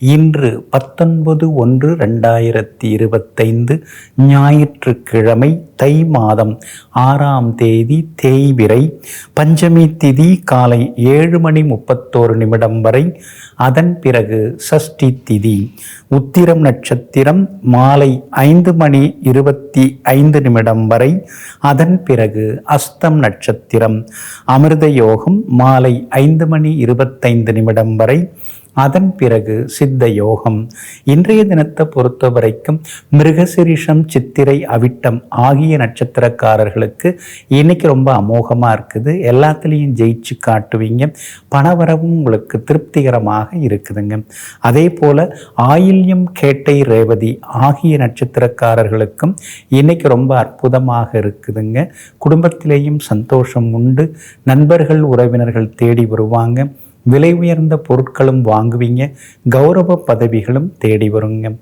இன்று பத்தொன்பது ஒன்று ரெண்டாயிரத்தி இருபத்தைந்து ஞாயிற்றுக்கிழமை தை மாதம் ஆறாம் தேதி தேய்விரை பஞ்சமி திதி காலை ஏழு மணி முப்பத்தோரு நிமிடம் வரை. அதன் பிறகு சஷ்டி திதி. உத்திரம் நட்சத்திரம் மாலை ஐந்து மணி இருபத்தி ஐந்து நிமிடம் வரை. அதன் பிறகு அஸ்தம் நட்சத்திரம். அமிர்த யோகம் மாலை ஐந்து மணி இருபத்தைந்து நிமிடம் வரை. அதன் பிறகு சித்த யோகம். இன்றைய தினத்தை பொறுத்த வரைக்கும் மிருகசிரிஷம் சித்திரை அவிட்டம் ஆகிய நட்சத்திரக்காரர்களுக்கு இன்னைக்கு ரொம்ப அமோகமாக இருக்குது. எல்லாத்துலேயும் ஜெயிச்சு காட்டுவீங்க. பணவரவும் உங்களுக்கு திருப்திகரமாக இருக்குதுங்க. அதே போல் ஆயில்யம் கேட்டை ரேவதி ஆகிய நட்சத்திரக்காரர்களுக்கும் இன்னைக்கு ரொம்ப அற்புதமாக இருக்குதுங்க. குடும்பத்திலேயும் சந்தோஷம் உண்டு. நண்பர்கள் உறவினர்கள் தேடி வருவாங்க. விலை உயர்ந்த பொருட்களும் வாங்குவீங்க கௌரவ பதவிகளும் தேடி வருங்க.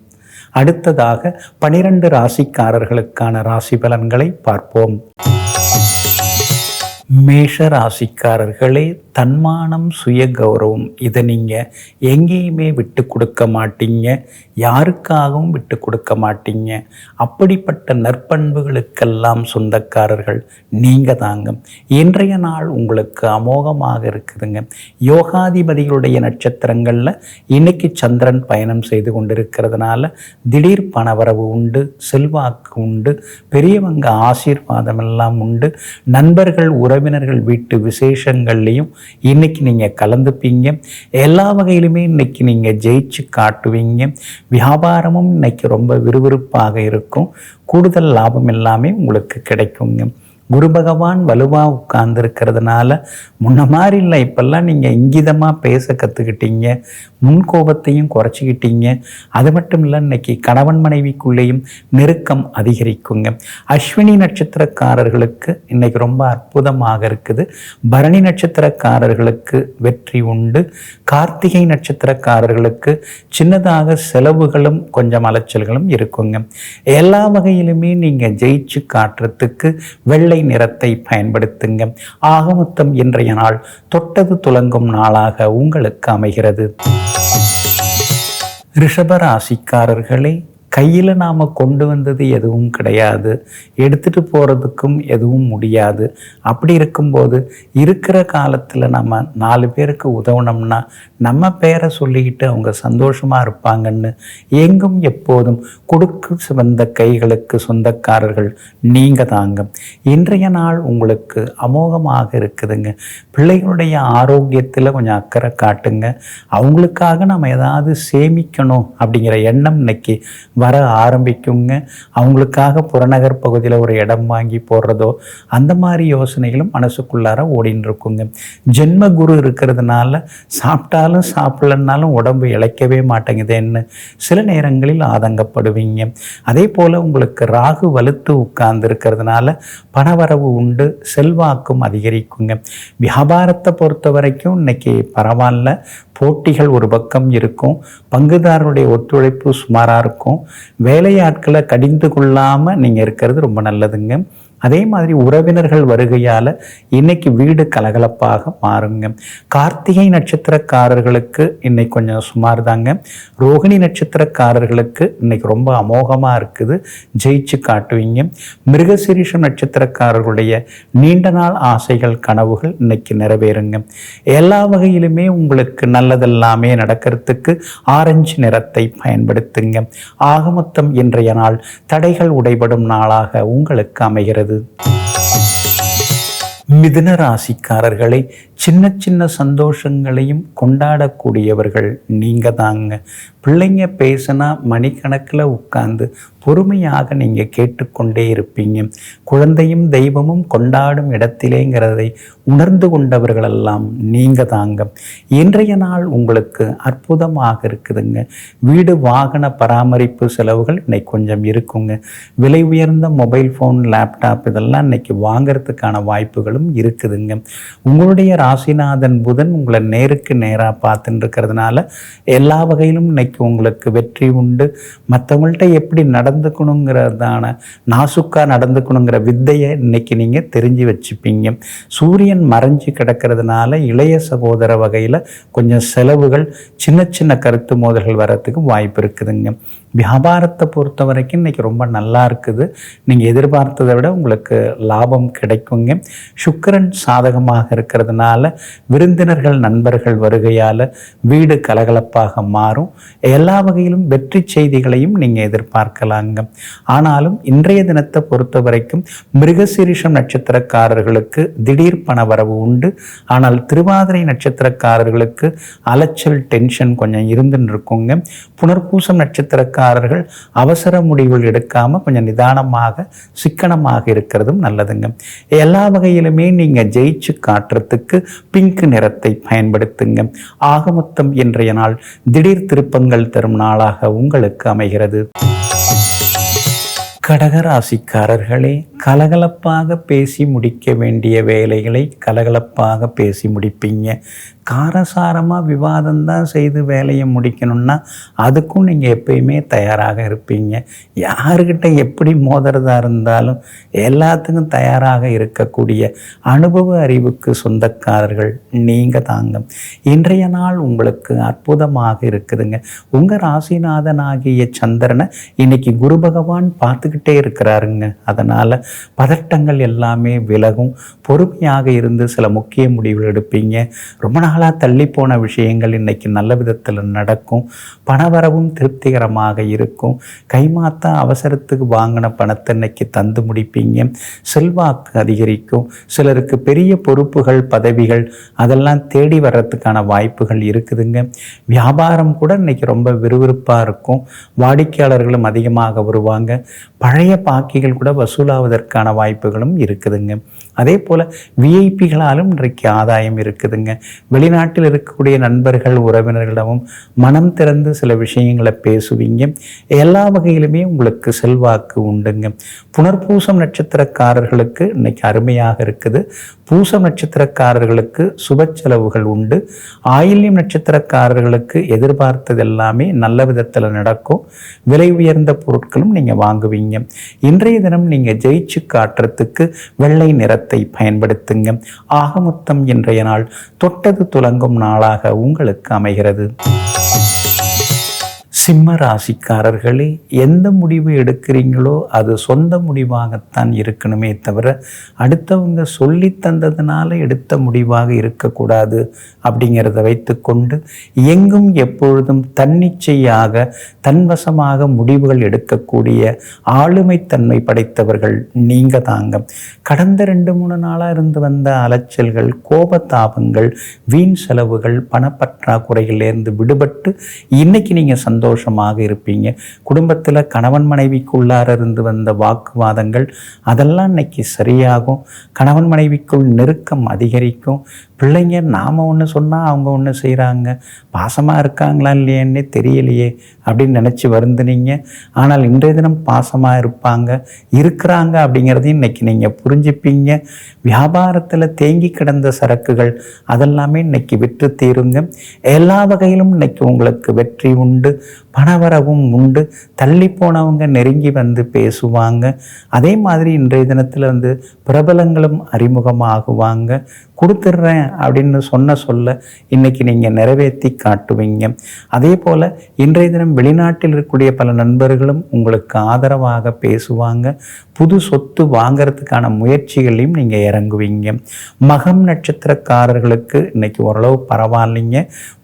அடுத்ததாக பனிரெண்டு ராசிக்காரர்களுக்கான ராசி பலன்களை பார்ப்போம். மேஷ ராசிக்காரர்களே தன்மானம் சுய கௌரவம் இதை நீங்கள் எங்கேயுமே விட்டு கொடுக்க மாட்டீங்க. யாருக்காகவும் விட்டு கொடுக்க மாட்டீங்க. அப்படிப்பட்ட நற்பண்புகளுக்கெல்லாம் சொந்தக்காரர்கள் நீங்கள் தாங்க. இன்றைய நாள் உங்களுக்கு அமோகமாக இருக்குதுங்க. யோகாதிபதிகளுடைய நட்சத்திரங்களில் இன்னைக்கு சந்திரன் பயணம் செய்து கொண்டிருக்கிறதுனால திடீர் பணவரவு உண்டு செல்வாக்கு உண்டு பெரியவங்க ஆசீர்வாதம் எல்லாம் உண்டு. நண்பர்கள் உறவினர்கள் வீட்டு விசேஷங்கள்லையும் இன்னைக்கு நீங்கள் கலந்துப்பீங்க. எல்லா வகையிலுமே இன்னைக்கு நீங்கள் ஜெயிச்சு காட்டுவீங்க. வியாபாரமும் இன்னைக்கு ரொம்ப விறுவிறுப்பாக இருக்கும். கூடுதல் லாபம் எல்லாமே உங்களுக்கு கிடைக்குங்க. குரு பகவான் வலுவாக உட்கார்ந்துருக்கிறதுனால முன்ன மாதிரி இல்லை. இப்போல்லாம் நீங்கள் இங்கிதமாக பேச கற்றுக்கிட்டீங்க முன்கோபத்தையும் குறைச்சிக்கிட்டீங்க. அது மட்டும் இல்லை இன்னைக்கு கணவன் மனைவிக்குள்ளேயும் நெருக்கம் அதிகரிக்குங்க. அஸ்வினி நட்சத்திரக்காரர்களுக்கு இன்னைக்கு ரொம்ப அற்புதமாக இருக்குது. பரணி நட்சத்திரக்காரர்களுக்கு வெற்றி உண்டு. கார்த்திகை நட்சத்திரக்காரர்களுக்கு சின்னதாக செலவுகளும் கொஞ்சம் அலைச்சல்களும் இருக்குங்க. எல்லா வகையிலுமே நீங்கள் ஜெயிச்சு காட்டுறதுக்கு வெள்ளை நிறத்தை பயன்படுத்துங்க. ஆகமொத்தம் இன்றைய நாள் தொட்டது துலங்கும் நாளாக உங்களுக்கு அமைகிறது. ரிஷபராசிக்காரர்களே கையில் நாம் கொண்டு வந்தது எதுவும் கிடையாது. எடுத்துகிட்டு போகிறதுக்கும் எதுவும் முடியாது. அப்படி இருக்கும்போது இருக்கிற காலத்தில் நம்ம நாலு பேருக்கு உதவுனோம்னா நம்ம பேரை சொல்லிக்கிட்டு அவங்க சந்தோஷமாக இருப்பாங்கன்னு எங்கும் எப்போதும் கொடுக்கு வந்த கைகளுக்கு சொந்தக்காரர்கள் நீங்கள் தாங்க. இன்றைய நாள் உங்களுக்கு அமோகமாக இருக்குதுங்க. பிள்ளைகளுடைய ஆரோக்கியத்தில் கொஞ்சம் அக்கறை காட்டுங்க. அவங்களுக்காக நம்ம ஏதாவது சேமிக்கணும் அப்படிங்கிற எண்ணம் இன்னைக்கு வர ஆரம்பிக்குங்க. அவங்களுக்காக புறநகர் பகுதியில் ஒரு இடம் வாங்கி போடுறதோ அந்த மாதிரி யோசனைகளும் மனசுக்குள்ளார ஓடின்னு இருக்குங்க ஜென்ம குரு இருக்கிறதுனால சாப்பிட்டாலும் சாப்பிடலன்னாலும் உடம்பு இழைக்கவே மாட்டேங்குதுன்னு சில நேரங்களில் ஆதங்கப்படுவீங்க. அதே போல் உங்களுக்கு ராகு வலுத்து உட்கார்ந்து இருக்கிறதுனால பணவரவு உண்டு செல்வாக்கும் அதிகரிக்குங்க. வியாபாரத்தை பொறுத்த வரைக்கும் இன்னைக்கு பரவாயில்ல. போட்டிகள் ஒரு பக்கம் இருக்கும் பங்குதாரருடைய ஒத்துழைப்பு சுமாராக இருக்கும். வேலையாட்களை கடிந்து கொள்ளாமல் நீங்கள் இருக்கிறது ரொம்ப நல்லதுங்க. அதே மாதிரி உறவினர்கள் வருகையால் இன்னைக்கு வீடு கலகலப்பாக மாறுங்க. கார்த்திகை நட்சத்திரக்காரர்களுக்கு இன்னைக்கு கொஞ்சம் சுமார் தாங்க ரோகிணி நட்சத்திரக்காரர்களுக்கு இன்னைக்கு ரொம்ப அமோகமாக இருக்குது. ஜெயிச்சு காட்டுவீங்க. மிருகசிரீஷ நட்சத்திரக்காரர்களுடைய நீண்ட நாள் ஆசைகள் கனவுகள் இன்னைக்கு நிறைவேறுங்க. எல்லா வகையிலுமே உங்களுக்கு நல்லதெல்லாமே நடக்கிறதுக்கு ஆரஞ்சு நிறத்தை பயன்படுத்துங்க. ஆகமொத்தம் இன்றைய நாள் தடைகள் உடைபடும் நாளாக உங்களுக்கு அமைகிறது. மிதுன ராசிக்காரர்களை சின்ன சின்ன சந்தோஷங்களையும் கொண்டாடக்கூடியவர்கள் நீங்கள் தாங்க பிள்ளைங்க பேசினா மணிக்கணக்கில் உட்கார்ந்து பொறுமையாக நீங்கள் கேட்டுக்கொண்டே இருப்பீங்க. குழந்தையும் தெய்வமும் கொண்டாடும் இடத்திலேங்கிறதை உணர்ந்து கொண்டவர்களெல்லாம் நீங்கள் தாங்க இன்றைய நாள் உங்களுக்கு அற்புதமாக இருக்குதுங்க. வீடு வாகன பராமரிப்பு செலவுகள் இன்னைக்கு கொஞ்சம் இருக்குங்க. விலை உயர்ந்த மொபைல் ஃபோன் லேப்டாப் இதெல்லாம் இன்னைக்கு வாங்கிறதுக்கான வாய்ப்புகளும் இருக்குதுங்க. உங்களுடைய ராசிநாதன் புதன் உங்களை நேருக்கு நேராக பார்த்துட்டு இருக்கிறதுனால எல்லா வகையிலும் இன்னைக்கு உங்களுக்கு வெற்றி உண்டு. மற்றவங்கள்ட்ட எப்படி நடந்துக்கணுங்கிறதான நாசுக்காக நடந்துக்கணுங்கிற வித்தையை இன்னைக்கு நீங்கள் தெரிஞ்சு வச்சுப்பீங்க. சூரியன் மறைஞ்சு கிடக்கிறதுனால இளைய சகோதர வகையில் கொஞ்சம் செலவுகள் சின்ன சின்ன கருத்து மோதல்கள் வரத்துக்கு வாய்ப்பு இருக்குதுங்க. வியாபாரத்தை பொறுத்த வரைக்கும் இன்னைக்கு ரொம்ப நல்லா இருக்குது. நீங்கள் எதிர்பார்த்ததை விட உங்களுக்கு லாபம் கிடைக்குங்க. சுக்கரன் சாதகமாக இருக்கிறதுனால வருகையால் விருந்தினர்கள் நண்பர்கள் வருகையால் வீடு கலகலப்பாக மாறும். எல்லா வகையிலும் வெற்றி செய்திகளையும் நீங்கள் எதிர்பார்க்கலாங்க. ஆனாலும் இன்றைய தினத்தை பொறுத்த வரைக்கும் மிருகசீரிஷம் நட்சத்திரக்காரர்களுக்கு திடீர் பண வரவு உண்டு. ஆனால் திருவாதிரை நட்சத்திரக்காரர்களுக்கு அலைச்சல் டென்ஷன் கொஞ்சம் இருந்துன்னு இருக்குங்க புனர்பூசம் நட்சத்திரக்காரர்கள் அவசர முடிவுகள் எடுக்காமல் கொஞ்சம் நிதானமாக சிக்கனமாக இருக்கிறதும் நல்லதுங்க. எல்லா வகையிலுமே நீங்கள் ஜெயிச்சு காட்டுறதுக்கு பிங்க் நிறத்தை பயன்படுத்துங்க. ஆகமொத்தம் இன்றைய நாள் திடீர் திருப்பங்கள் தரும் நாளாக உங்களுக்கு அமைகிறது. கடகராசிக்காரர்களே கலகலப்பாக பேசி முடிக்க வேண்டிய வேலைகளை கலகலப்பாக பேசி முடிப்பீங்க. காரசாரமாக விவாதம் தான் செய்து வேலையை முடிக்கணும்னா அதுக்கும் நீங்கள் எப்பயுமே தயாராக இருப்பீங்க. யாருக்கிட்ட எப்படி மோதுறதா இருந்தாலும் எல்லாத்துக்கும் தயாராக இருக்கக்கூடிய அனுபவ அறிவுக்கு சொந்தக்காரர்கள் நீங்கள் தாங்க. இன்றைய நாள் உங்களுக்கு அற்புதமாக இருக்குதுங்க. உங்கள் ராசிநாதனாகிய சந்திரனை இன்னைக்கு குரு பகவான் பார்த்துக்கிட்டு இருக்கிறாருங்க. அதனால் பதட்டங்கள் எல்லாமே விலகும். பொறுமையாக இருந்து சில முக்கிய முடிவுகள் எடுப்பீங்க. ரொம்ப நாளாக தள்ளி போன விஷயங்கள் இன்றைக்கி நல்ல விதத்தில் நடக்கும். பணவரவும் திருப்திகரமாக இருக்கும். கைமாத்தா அவசரத்துக்கு வாங்கின பணத்தை இன்னைக்கு தந்து முடிப்பீங்க. செல்வாக்கு அதிகரிக்கும். சிலருக்கு பெரிய பொறுப்புகள் பதவிகள் அதெல்லாம் தேடி வர்றதுக்கான வாய்ப்புகள் இருக்குதுங்க. வியாபாரம் கூட இன்னைக்கு ரொம்ப விறுவிறுப்பாக இருக்கும். வாடிக்கையாளர்களும் அதிகமாக வருவாங்க. பழைய பாக்கிகள் கூட வசூலாவதற்கான வாய்ப்புகளும் இருக்குதுங்க. அதே போல் விஐபிகளாலும் இன்றைக்கு ஆதாயம் இருக்குதுங்க. வெளிநாட்டில் இருக்கக்கூடிய நண்பர்கள் உறவினர்களிடமும் மனம் திறந்து சில விஷயங்களை பேசுவீங்க. எல்லா வகையிலுமே உங்களுக்கு செல்வாக்கு உண்டுங்க. புனர்பூசம் நட்சத்திரக்காரர்களுக்கு இன்னைக்கு அருமையாக இருக்குது. பூசம் நட்சத்திரக்காரர்களுக்கு சுப செலவுகள் உண்டு. ஆயில்யம் நட்சத்திரக்காரர்களுக்கு எதிர்பார்த்தது எல்லாமே நல்ல விதத்தில் நடக்கும். விலை உயர்ந்த பொருட்களும் நீங்கள் வாங்குவீங்க. இன்றைய தினம் நீங்கள் ஜெயிச்சு காட்டுறதுக்கு வெள்ளை நிறத்தை பயன்படுத்துங்க. ஆகமுத்தம் இன்றைய நாள் தொட்டது துலங்கும் நாளாக உங்களுக்கு அமைகிறது. சிம்ம ராசிக்காரர்களே எந்த முடிவு எடுக்கிறீங்களோ அது சொந்த முடிவாகத்தான் இருக்கணுமே தவிர அடுத்தவங்க சொல்லி தந்ததுனால எடுத்த முடிவாக இருக்கக்கூடாது அப்படிங்கிறத வைத்துக்கொண்டு எங்கும் எப்பொழுதும் தன்னிச்சையாக தன்வசமாக முடிவுகள் எடுக்கக்கூடிய ஆளுமைத்தன்மை படைத்தவர்கள் நீங்க தாங்க கடந்த ரெண்டு மூணு நாளாக இருந்து வந்த அலைச்சல்கள் கோபத்தாபங்கள் வீண் செலவுகள் பணப்பற்றாக்குறைகளிலிருந்து விடுபட்டு இன்னைக்கு நீங்கள் சந்தோஷம் சந்தோஷமாக இருப்பீங்க. குடும்பத்தில் கணவன் மனைவிக்குள்ளார இருந்து வந்த வாக்குவாதங்கள் அதெல்லாம் இன்னைக்கு சரியாகும். கணவன் மனைவிக்குள் நெருக்கம் அதிகரிக்கும். பிள்ளைங்க நாம் ஒன்று சொன்னால் அவங்க ஒன்று செய்கிறாங்க பாசமாக இருக்காங்களா இல்லையன்னே தெரியலையே அப்படின்னு நினச்சி வருந்துனீங்க. ஆனால் இன்றைய தினம் பாசமாக இருப்பாங்க. இருக்கிறாங்க அப்படிங்கிறதையும் இன்னைக்கு நீங்கள் புரிஞ்சுப்பீங்க. வியாபாரத்தில் தேங்கி கிடந்த சரக்குகள் அதெல்லாமே இன்னைக்கு விற்று தீருங்க. எல்லா வகையிலும் இன்னைக்கு உங்களுக்கு வெற்றி உண்டு. பணவரவும் உண்டு. தள்ளி போனவங்க நெருங்கி வந்து பேசுவாங்க. அதே மாதிரி இன்றைய தினத்தில் வந்து பிரபலங்களும் அறிமுகமாகுவாங்க. கொடுத்துட்றேன் அப்படின்னு சொன்ன சொல்ல இன்றைக்கி நீங்கள் நிறைவேற்றி காட்டுவீங்க. அதே போல் இன்றைய தினம் வெளிநாட்டில் இருக்கக்கூடிய பல நண்பர்களும் உங்களுக்கு ஆதரவாக பேசுவாங்க. புது சொத்து வாங்கிறதுக்கான முயற்சிகளையும் நீங்கள் இறங்குவீங்க. மகம் நட்சத்திரக்காரர்களுக்கு இன்னைக்கு ஓரளவு பரவாயில்லைங்க.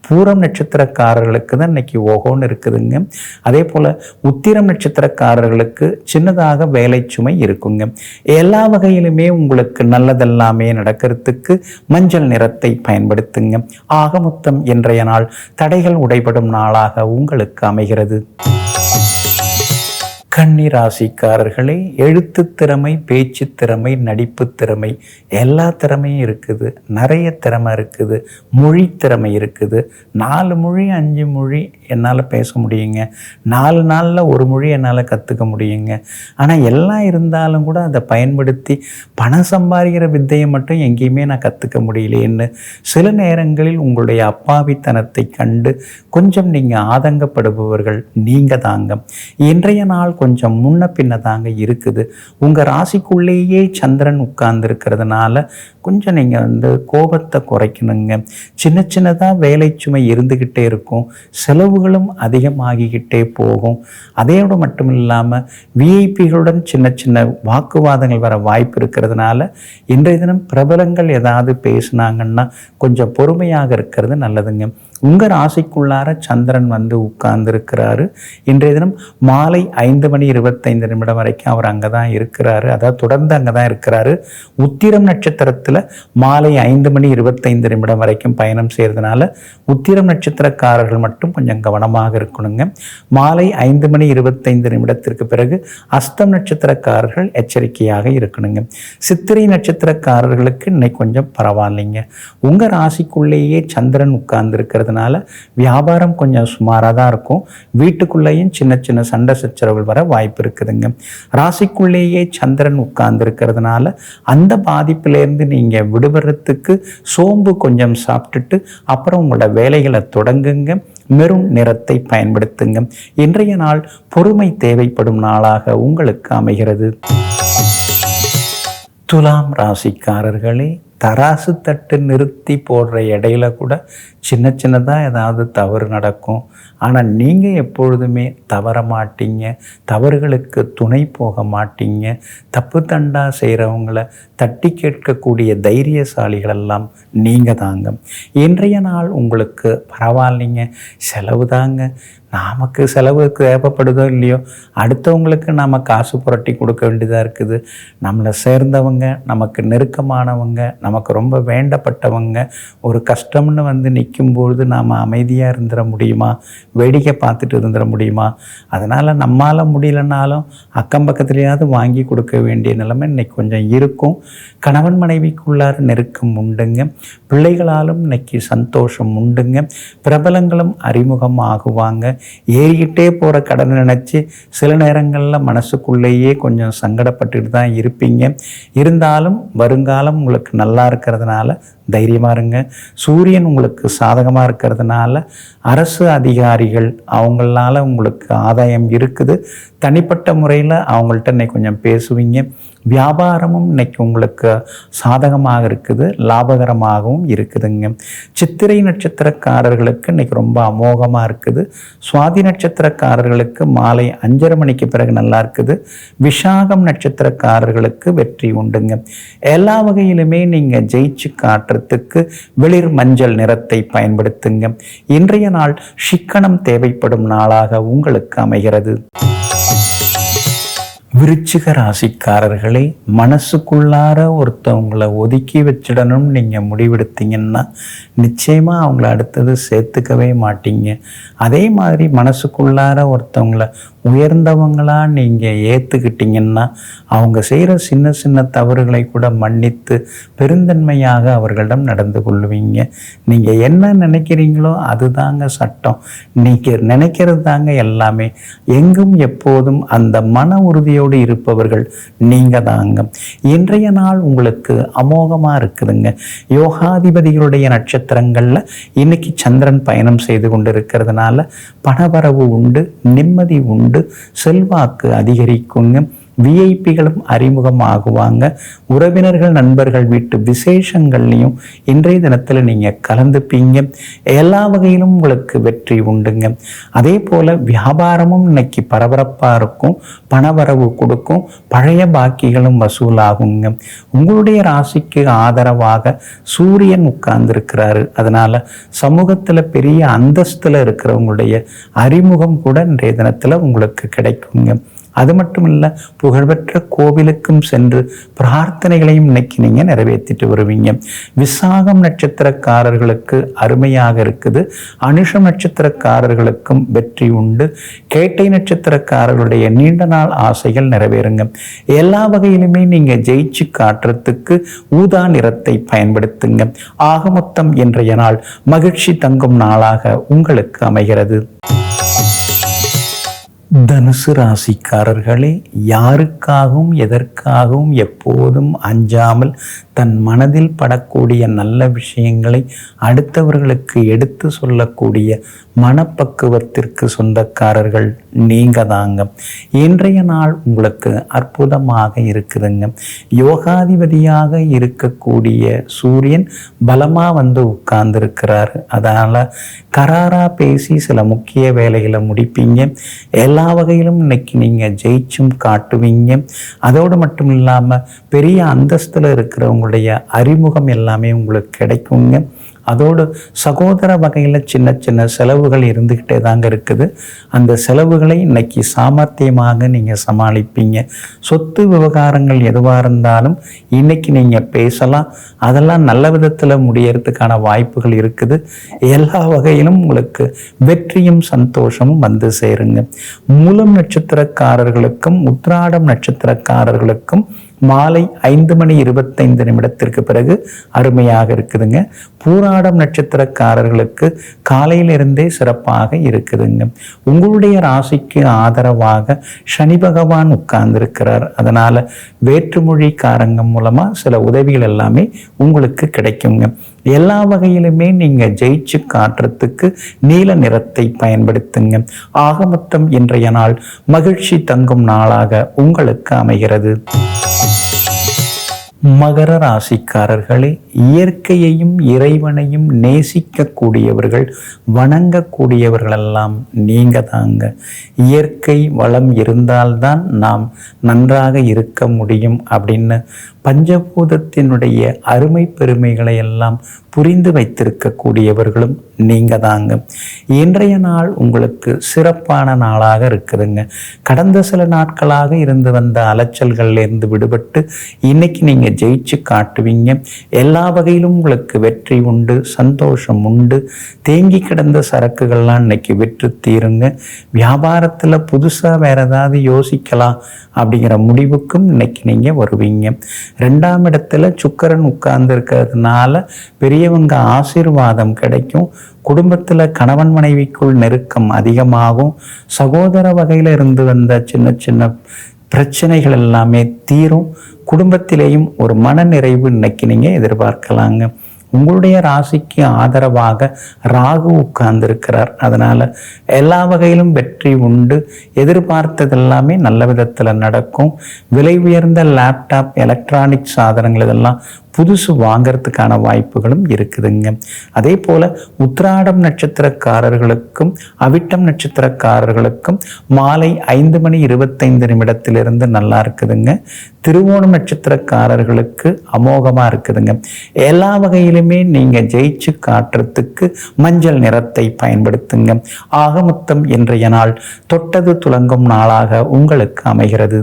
பூரம் நட்சத்திரக்காரர்களுக்கு தான் இன்னைக்கு ஓகோன்னு இருக்குதுங்க. அதே போல் உத்திரம் நட்சத்திரக்காரர்களுக்கு சின்னதாக வேலை சுமை இருக்குங்க. எல்லா வகையிலுமே உங்களுக்கு நல்லதெல்லாமே நடக்கிறதுக்கு மஞ்சள் நிறத்தை பயன்படுத்துங்க. ஆக மொத்தம் இன்றைய நாள் தடைகள் உடைபடும் நாளாக உங்களுக்கு அமைகிறது. கன்னி ராசிக்காரர்களே எழுத்து திறமை பேச்சு திறமை நடிப்பு திறமை எல்லா திறமையும் இருக்குது. நிறைய திறமை இருக்குது. மொழி திறமை இருக்குது. நாலு மொழி அஞ்சு மொழி என்னால் பேச முடியுங்க. நாலு நாளில் ஒரு மொழி என்னால் கற்றுக்க முடியுங்க. ஆனால் எல்லாம் இருந்தாலும் கூட அதை பயன்படுத்தி பணம் சம்பாதிக்கிற வித்தையை மட்டும் எங்கேயுமே நான் கற்றுக்க முடியலையேன்னு சில நேரங்களில் உங்களுடைய அப்பாவித்தனத்தை கண்டு கொஞ்சம் நீங்கள் ஆதங்கப்படுபவர்கள் நீங்கள் தாங்க. இன்றைய நாள் கொஞ்சம் முன்ன பின்ன தாங்க இருக்குது. உங்கள் ராசிக்குள்ளேயே சந்திரன் உட்கார்ந்துருக்கிறதுனால கொஞ்சம் நீங்கள் வந்து கோபத்தை குறைக்கணுங்க. சின்ன சின்னதாக வேலை சுமை இருந்துக்கிட்டே இருக்கும். செலவுகளும் அதிகமாகிக்கிட்டே போகும். அதையோடு மட்டும் இல்லாமல் விஐபிகளுடன் சின்ன சின்ன வாக்குவாதங்கள் வர வாய்ப்பு இருக்கிறதுனால இன்றைய தினம் பிரபலங்கள் ஏதாவது பேசுனாங்கன்னா கொஞ்சம் பொறுமையாக இருக்கிறது நல்லதுங்க. உங்கள் ராசிக்குள்ளார சந்திரன் வந்து உட்கார்ந்துருக்கிறாரு. இன்றைய தினம் மாலை ஐந்து மணி இருபத்தைந்து நிமிடம் வரைக்கும் அவர் அங்கே தான் இருக்கிறாரு. அதாவது தொடர்ந்து அங்கே தான் இருக்கிறாரு. உத்திரம் நட்சத்திரத்தில் மாலை ஐந்து மணி இருபத்தைந்து நிமிடம் வரைக்கும் பயணம் செய்கிறதுனால உத்திரம் நட்சத்திரக்காரர்கள் மட்டும் கொஞ்சம் கவனமாக இருக்கணுங்க. மாலை ஐந்து மணி இருபத்தைந்து நிமிடத்திற்கு பிறகு அஸ்தம் நட்சத்திரக்காரர்கள் எச்சரிக்கையாக இருக்கணுங்க. சித்திரை நட்சத்திரக்காரர்களுக்கு இன்னைக்கு கொஞ்சம் பரவாயில்லைங்க. உங்கள் ராசிக்குள்ளேயே சந்திரன் இருக்கிறதுனால வியாபாரம் கொஞ்சம் சுமாராக தான் இருக்கும். வீட்டுக்குள்ளேயும் சின்ன சின்ன சண்டை சச்சரவுகள் வர வாய்ப்பு இருக்குதுங்க. ராசிக்குள்ளேயே சந்திரன் உட்கார்ந்து இருக்கிறதுனால அந்த பாதிப்பிலேருந்து நீங்கள் விடுபடுறதுக்கு சோம்பு கொஞ்சம் சாப்பிட்டுட்டு அப்புறம் உங்களோட வேலைகளை தொடங்குங்க. மெரும் நிறத்தை பயன்படுத்துங்க. இன்றைய நாள் பொறுமை தேவைப்படும் நாளாக உங்களுக்கு அமைகிறது. துலாம் ராசிக்காரர்களே தராசு தட்டு நிறுத்தி போடுற இடையில கூட சின்ன சின்னதாக ஏதாவது தவறு நடக்கும். ஆனால் நீங்கள் எப்பொழுதுமே தவற மாட்டீங்க. தவறுகளுக்கு துணை போக மாட்டீங்க. தப்பு தண்டா செய்கிறவங்கள தட்டி கேட்கக்கூடிய தைரியசாலிகளெல்லாம் நீங்கள் தாங்க. இன்றைய நாள் உங்களுக்கு பரவாயில்லைங்க. செலவு தாங்க. நமக்கு செலவு தேவைப்படுதோ இல்லையோ அடுத்தவங்களுக்கு நாம் காசு புரட்டி கொடுக்க வேண்டியதாக இருக்குது. நம்மளை சேர்ந்தவங்க நமக்கு நெருக்கமானவங்க நமக்கு ரொம்ப வேண்டப்பட்டவங்க ஒரு கஷ்டம்னு வந்து நிற்கும்பொழுது நாம் அமைதியாக இருந்துட முடியுமா? வேடிக்கை பார்த்துட்டு இருந்துட முடியுமா? அதனால் நம்மால் முடியலனாலும் அக்கம் பக்கத்துலேயாவது வாங்கி கொடுக்க வேண்டிய நிலைமை இன்னைக்கு கொஞ்சம் இருக்கும். கணவன் மனைவிக்குள்ளார நெருக்கம் உண்டுங்க. பிள்ளைகளாலும் இன்னைக்கு சந்தோஷம் உண்டுங்க. பிரபலங்களும் அறிமுகம் ஆகுவாங்க ஏறிக்கிட்டே போகிற கடனை நினச்சி சில நேரங்களில் மனசுக்குள்ளேயே கொஞ்சம் சங்கடப்பட்டுட்டு தான் இருப்பீங்க. இருந்தாலும் வருங்காலம் உங்களுக்கு நல்லா இருக்கிறதுனால தைரியமாக இருங்க. சூரியன் உங்களுக்கு சாதகமாக இருக்கிறதுனால அரசு அதிகாரிகள் அவங்களால உங்களுக்கு ஆதாயம் இருக்குது. தனிப்பட்ட முறையில் அவங்கள்ட்ட இன்னைக்கு கொஞ்சம் பேசுவீங்க. வியாபாரமும் இன்னைக்கு உங்களுக்கு சாதகமாக இருக்குது லாபகரமாகவும் இருக்குதுங்க. சித்திரை நட்சத்திரக்காரர்களுக்கு இன்னைக்கு ரொம்ப அமோகமாக இருக்குது. சுவாதி நட்சத்திரக்காரர்களுக்கு மாலை அஞ்சரை மணிக்கு பிறகு நல்லா இருக்குது. விஷாகம் நட்சத்திரக்காரர்களுக்கு வெற்றி உண்டுங்க. எல்லா வகையிலுமே நீங்கள் ஜெயிச்சு காட்டுறதுக்கு வெளிர் மஞ்சள் நிறத்தை பயன்படுத்துங்க. இன்றைய நாள் சிக்கனம் தேவைப்படும் நாளாக உங்களுக்கு அமைகிறது. விருச்சிக ராசிக்காரர்களே மனசுக்குள்ளார ஒருத்தவங்களை ஒதுக்கி வச்சிடணும்னு நீங்கள் முடிவெடுத்தீங்கன்னா நிச்சயமாக அவங்கள அடுத்தது சேர்த்துக்கவே மாட்டீங்க. அதே மாதிரி மனசுக்குள்ளார ஒருத்தவங்களை உயர்ந்தவங்களாக நீங்கள் ஏற்றுக்கிட்டீங்கன்னா அவங்க செய்கிற சின்ன சின்ன தவறுகளை கூட மன்னித்து பெருந்தன்மையாக அவர்களிடம் நடந்து கொள்ளுவீங்க நீங்கள் என்ன நினைக்கிறீங்களோ அதுதாங்க சட்டம். நீங்கள் நினைக்கிறது தாங்க எல்லாமே. எங்கும் எப்போதும் அந்த மன உறுதியோடு இருப்பவர்கள் நீங்கள் தாங்க. இன்றைய நாள் உங்களுக்கு அமோகமாக இருக்குதுங்க. யோகாதிபதிகளுடைய நட்சத்திரங்களில் இன்னைக்கு சந்திரன் பயணம் செய்து கொண்டு இருக்கிறதுனால பணவரவு உண்டு நிம்மதி உண்டு செல்வாக்கு அதிகரிக்குங்க. விஐபிகளும் அறிமுகம் ஆகுவாங்க உறவினர்கள் நண்பர்கள் வீட்டு விசேஷங்கள்லையும் இன்றைய தினத்தில் நீங்கள் கலந்துப்பீங்க. எல்லா வகையிலும் உங்களுக்கு வெற்றி உண்டுங்க. அதே போல் வியாபாரமும் இன்னைக்கு பரபரப்பாக இருக்கும். பணவரவு கொடுக்கும். பழைய பாக்கிகளும் வசூலாகுங்க. உங்களுடைய ராசிக்கு ஆதரவாக சூரியன் உட்கார்ந்துருக்கிறாரு. அதனால் சமூகத்தில் பெரிய அந்தஸ்தில் இருக்கிறவங்களுடைய அறிமுகம் கூட இன்றைய தினத்தில் உங்களுக்கு கிடைக்குங்க. அது மட்டும் இல்லை புகழ்பெற்ற கோவிலுக்கும் சென்று பிரார்த்தனைகளையும் இன்னைக்கு நீங்கள் நிறைவேற்றிட்டு வருவீங்க. விசாகம் நட்சத்திரக்காரர்களுக்கு அருமையாக இருக்குது. அனுஷம் நட்சத்திரக்காரர்களுக்கும் வெற்றி உண்டு. கேட்டை நட்சத்திரக்காரர்களுடைய நீண்ட நாள் ஆசைகள் நிறைவேறுங்க. எல்லா வகையிலுமே நீங்கள் ஜெயிச்சு காட்டுறதுக்கு ஊதா நிறத்தை பயன்படுத்துங்க. ஆகமொத்தம் இன்றைய நாள் மகிழ்ச்சி தங்கும் நாளாக உங்களுக்கு அமைகிறது. தனுசு ராசிக்காரர்களே யாருக்காகவும் எதற்காகவும் எப்போதும் அஞ்சாமல் தன் மனதில் படக்கூடிய நல்ல விஷயங்களை அடுத்தவர்களுக்கு எடுத்து சொல்லக்கூடிய மனப்பக்குவத்திற்கு சொந்தக்காரர்கள் நீங்க தாங்க இன்றைய நாள் உங்களுக்கு அற்புதமாக இருக்குதுங்க. யோகாதிபதியாக இருக்கக்கூடிய சூரியன் பலமாக வந்து உட்கார்ந்துருக்கிறாரு. அதனால் கராராக பேசி சில முக்கிய வேலைகளை முடிப்பீங்க. எல்லா வகையிலும் இன்னைக்கு நீங்கள் ஜெயிச்சும் காட்டுவீங்க. அதோடு மட்டும் இல்லாமல் பெரிய அந்தஸ்தில் இருக்கிறவங்களுடைய அறிமுகம் எல்லாமே உங்களுக்கு கிடைக்குங்க. அதோடு சகோதர வகையில் சின்ன சின்ன செலவுகள் இருந்துக்கிட்டே தாங்க இருக்குது. அந்த செலவுகளை இன்னைக்கு சாமர்த்தியமாக நீங்கள் சமாளிப்பீங்க. சொத்து விவகாரங்கள் எதுவாக இருந்தாலும் இன்னைக்கு நீங்கள் பேசலாம். அதெல்லாம் நல்ல விதத்தில் முடியறதுக்கான வாய்ப்புகள் இருக்குது. எல்லா வகையிலும் உங்களுக்கு வெற்றியும் சந்தோஷமும் வந்து சேருங்க. மூலம் நட்சத்திரக்காரர்களுக்கும் உத்ராடம் நட்சத்திரக்காரர்களுக்கும் மாலை ஐந்து மணி இருபத்தைந்து நிமிடத்திற்கு பிறகு அருமையாக இருக்குதுங்க. பூராடம் நட்சத்திரக்காரர்களுக்கு காலையிலிருந்தே சிறப்பாக இருக்குதுங்க. உங்களுடைய ராசிக்கு ஆதரவாக சனி பகவான் உட்கார்ந்திருக்கிறார். அதனால் வேற்றுமொழி காரங்கம் சில உதவிகள் எல்லாமே உங்களுக்கு கிடைக்குங்க. எல்லா வகையிலுமே நீங்க ஜெயிச்சு காட்டுறதுக்கு நீல நிறத்தை பயன்படுத்துங்க. ஆக மொத்தம் இன்றைய நாள் மகிழ்ச்சி தங்கும் நாளாக உங்களுக்கு அமைகிறது. மகர ராசிக்காரர்களே இயற்கையையும் இறைவனையும் நேசிக்கக்கூடியவர்கள் வணங்கக்கூடியவர்களெல்லாம் நீங்க தாங்க. இயற்கை வளம் இருந்தால்தான் நாம் நன்றாக இருக்க முடியும் அப்படின்னு பஞ்சபூதத்தினுடைய அருமை பெருமைகளை எல்லாம் புரிந்து வைத்திருக்கக்கூடியவர்களும் நீங்க தாங்க. இன்றைய நாள் உங்களுக்கு சிறப்பான நாளாக இருக்குதுங்க. கடந்த சில நாட்களாக இருந்து வந்த அலைச்சல்கள்லேருந்து விடுபட்டு இன்னைக்கு நீங்கள் நீங்கள் ஜெயிச்சு காட்டுவீங்க. எல்லா வகையிலும் உங்களுக்கு வெற்றி உண்டு சந்தோஷம் உண்டு. தேங்கி கிடந்த சரக்குகள்லாம் இன்னைக்கு விற்று தீருங்க. வியாபாரத்தில் புதுசாக வேற ஏதாவது யோசிக்கலாம் அப்படிங்கிற முடிவுக்கும் இன்னைக்கு நீங்கள் வருவீங்க. ரெண்டாம் இடத்துல சுக்கரன் உட்கார்ந்து இருக்கிறதுனால பெரியவங்க ஆசீர்வாதம் கிடைக்கும். குடும்பத்தில் கணவன் மனைவிக்குள் நெருக்கம் அதிகமாகும். சகோதர வகையில் இருந்து வந்த சின்ன சின்ன பிரச்சனைகள் எல்லாமே தீரும். குடும்பத்திலேயும் ஒரு மன நிறைவு இன்னைக்கு நீங்கள் எதிர்பார்க்கலாங்க. உங்களுடைய ராசிக்கு ஆதரவாக ராகு உட்கார்ந்திருக்கிறார். அதனால எல்லா வகையிலும் வெற்றி உண்டு. எதிர்பார்த்தது எல்லாமே நல்ல விதத்தில் நடக்கும். விலை உயர்ந்த லேப்டாப் எலக்ட்ரானிக் சாதனங்கள் இதெல்லாம் புதுசு வாங்கிறதுக்கான வாய்ப்புகளும் இருக்குதுங்க. அதே போல் உத்ராடம் நட்சத்திரக்காரர்களுக்கும் அவிட்டம் நட்சத்திரக்காரர்களுக்கும் மாலை ஐந்து மணி இருபத்தைந்து நிமிடத்திலிருந்து நல்லா இருக்குதுங்க. திருவோண நட்சத்திரக்காரர்களுக்கு அமோகமாக இருக்குதுங்க. எல்லா வகையிலுமே நீங்கள் ஜெயிச்சு காட்டுறதுக்கு மஞ்சள் நிறத்தை பயன்படுத்துங்க. ஆகமுத்தம் இன்றைய நாள் தொட்டது துலங்கும் நாளாக உங்களுக்கு அமைகிறது.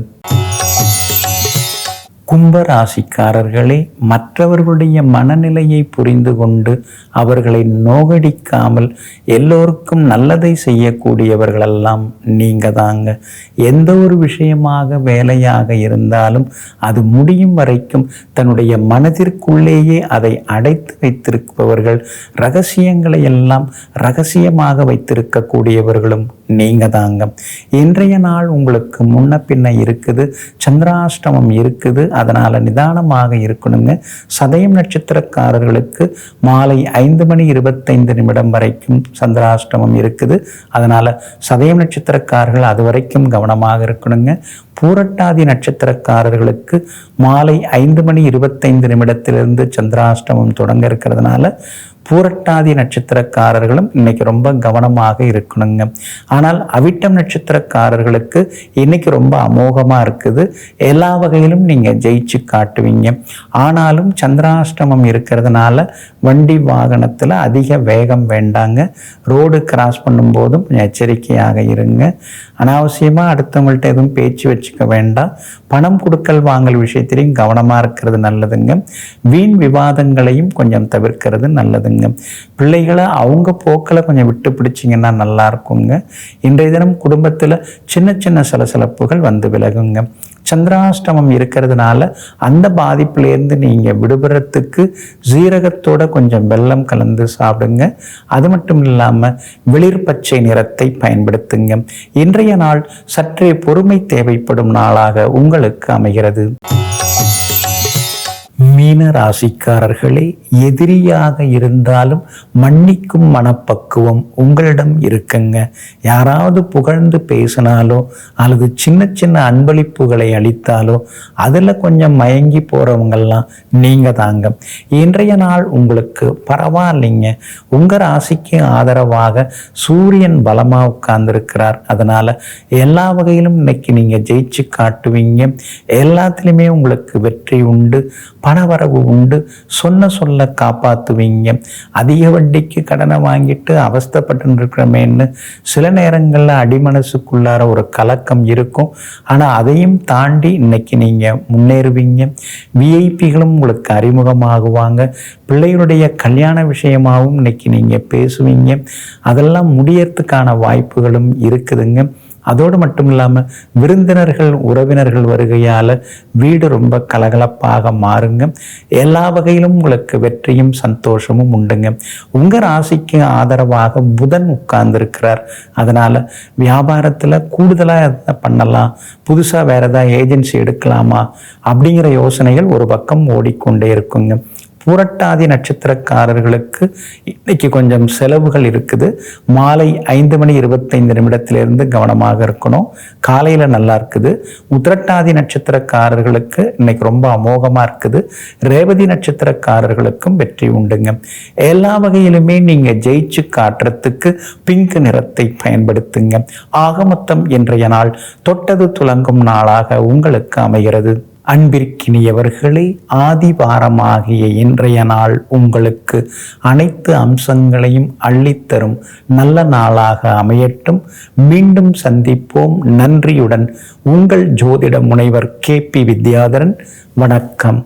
கும்பராசிக்காரர்களே மற்றவர்களுடைய மனநிலையை புரிந்து கொண்டு அவர்களை நோகடிக்காமல் எல்லோருக்கும் நல்லதை செய்யக்கூடியவர்களெல்லாம் நீங்கள் தாங்க எந்த ஒரு விஷயமாக வேலையாக இருந்தாலும் அது முடியும் வரைக்கும் தன்னுடைய மனதிற்குள்ளேயே அதை அடைத்து வைத்திருப்பவர்கள் ரகசியங்களை எல்லாம் ரகசியமாக வைத்திருக்கக்கூடியவர்களும் நீங்க தாங்க இன்றைய நாள் உங்களுக்கு முன்ன பின்ன இருக்குது. சந்திராஷ்டமம் இருக்குது. அதனால் நிதானமாக இருக்கணுங்க. சதயம் நட்சத்திரக்காரர்களுக்கு மாலை ஐந்து மணி இருபத்தைந்து நிமிடம் வரைக்கும் சந்திராஷ்டமம் இருக்குது. அதனால் சதயம் நட்சத்திரக்காரர்கள் அது வரைக்கும் கவனமாக இருக்கணுங்க. பூரட்டாதி நட்சத்திரக்காரர்களுக்கு மாலை ஐந்து மணி இருபத்தைந்து நிமிடத்திலிருந்து சந்திராஷ்டமம் தொடங்க இருக்கிறதுனால பூரட்டாதி நட்சத்திரக்காரர்களும் இன்னைக்கு ரொம்ப கவனமாக இருக்கணுங்க. ஆனால் அவிட்டம் நட்சத்திரக்காரர்களுக்கு இன்னைக்கு ரொம்ப அமோகமாக இருக்குது. எல்லா வகையிலும் நீங்கள் ஜெயிச்சு காட்டுவீங்க. ஆனாலும் சந்திராஷ்டமம் இருக்கிறதுனால வண்டி வாகனத்தில் அதிக வேகம் வேண்டாங்க. ரோடு கிராஸ் பண்ணும்போதும் எச்சரிக்கையாக இருங்க. அனாவசியமாக அடுத்தவங்கள்ட்ட எதுவும் பேச்சு வச்சுக்க வேண்டாம். பணம் கொடுக்கல் வாங்கல் விஷயத்திலையும் கவனமாக இருக்கிறது நல்லதுங்க. வீண் விவாதங்களையும் கொஞ்சம் தவிர்க்கிறது நல்லதுங்க. பிள்ளைகளை அவங்க போக்கில் கொஞ்சம் விட்டு பிடிச்சிங்கன்னா நல்லா இருக்குங்க. இன்றைய தினம் குடும்பத்தில் சின்ன சின்ன சலசலப்புகள் வந்து விலகுங்க. சந்திராஷ்டமம் இருக்கிறதுனால அந்த பாதிப்புலேருந்து நீங்கள் விடுபடுறதுக்கு ஜீரகத்தோட கொஞ்சம் வெல்லம் கலந்து சாப்பிடுங்க. அது மட்டும் இல்லாமல் வெளிர் பச்சை நிறத்தை பயன்படுத்துங்க. இன்றைய நாள் சற்றே பொறுமை தேவைப்படும் நாளாக உங்களுக்கு அமைகிறது. மீன ராசிக்காரர்களே எதிரியாக இருந்தாலும் மன்னிக்கும் மனப்பக்குவம் உங்களிடம் இருக்குங்க. யாராவது புகழ்ந்து பேசினாலோ அல்லது சின்ன சின்ன அன்பளிப்புகளை அளித்தாலோ அதில் கொஞ்சம் மயங்கி போகிறவங்கெல்லாம் நீங்கள் தாங்க. இன்றைய நாள் உங்களுக்கு பரவாயில்லைங்க. உங்கள் ராசிக்கு ஆதரவாக சூரியன் பலமாக உட்கார்ந்துருக்கிறார். அதனால் எல்லா வகையிலும் இன்னைக்கு நீங்கள் ஜெயிச்சு காட்டுவீங்க. எல்லாத்துலேயுமே உங்களுக்கு வெற்றி உண்டு. பணவரவு உண்டு. சொன்ன சொல்ல காப்பாற்றுவீங்க அதிக வட்டிக்கு கடனை வாங்கிட்டு அவஸ்தைப்பட்டு இருக்கிறமேன்னு சில நேரங்களில் அடிமனசுக்குள்ளார ஒரு கலக்கம் இருக்கும். ஆனால் அதையும் தாண்டி இன்னைக்கு நீங்கள் முன்னேறுவீங்க. விஐபிகளும் உங்களுக்கு அறிமுகமாகுவாங்க. பிள்ளைகளுடைய கல்யாண விஷயமாகவும் இன்னைக்கு நீங்கள் பேசுவீங்க. அதெல்லாம் முடியறதுக்கான வாய்ப்புகளும் இருக்குதுங்க. அதோடு மட்டும் இல்லாமல் விருந்தினர்கள் உறவினர்கள் வருகையால் வீடு ரொம்ப கலகலப்பாக மாறுங்க. எல்லா வகையிலும் உங்களுக்கு வெற்றியும் சந்தோஷமும் உண்டுங்க. உங்கள் ராசிக்கு ஆதரவாக புதன் உட்கார்ந்துருக்கிறார். அதனால் வியாபாரத்தில் கூடுதலாக எதை பண்ணலாம் புதுசாக வேறு ஏதாவது ஏஜென்சி எடுக்கலாமா அப்படிங்கிற யோசனைகள் ஒரு பக்கம் ஓடிக்கொண்டே இருக்குங்க. புரட்டாதி நட்சத்திரக்காரர்களுக்கு இன்னைக்கு கொஞ்சம் செலவுகள் இருக்குது. மாலை ஐந்து மணி இருபத்தைந்து நிமிடத்திலிருந்து கவனமாக இருக்கணும். காலையில் நல்லா இருக்குது. உத்திரட்டாதி நட்சத்திரக்காரர்களுக்கு இன்னைக்கு ரொம்ப அமோகமாக இருக்குது. ரேவதி நட்சத்திரக்காரர்களுக்கும் வெற்றி உண்டுங்க. எல்லா வகையிலுமே நீங்கள் ஜெயிச்சு காட்டுறதுக்கு பிங்க் நிறத்தை பயன்படுத்துங்க. ஆக மொத்தம் இன்றைய நாள் தொட்டது துலங்கும் நாளாக உங்களுக்கு அமைகிறது. அன்பிற்கினியவர்களே ஆதிவாரமாகிய இன்றைய நாள் உங்களுக்கு அனைத்து அம்சங்களையும் அள்ளித்தரும். நல்ல நாளாக அமையட்டும். மீண்டும் சந்திப்போம். நன்றியுடன் உங்கள் ஜோதிட முனைவர் கே பி வித்யாதரன். வணக்கம்.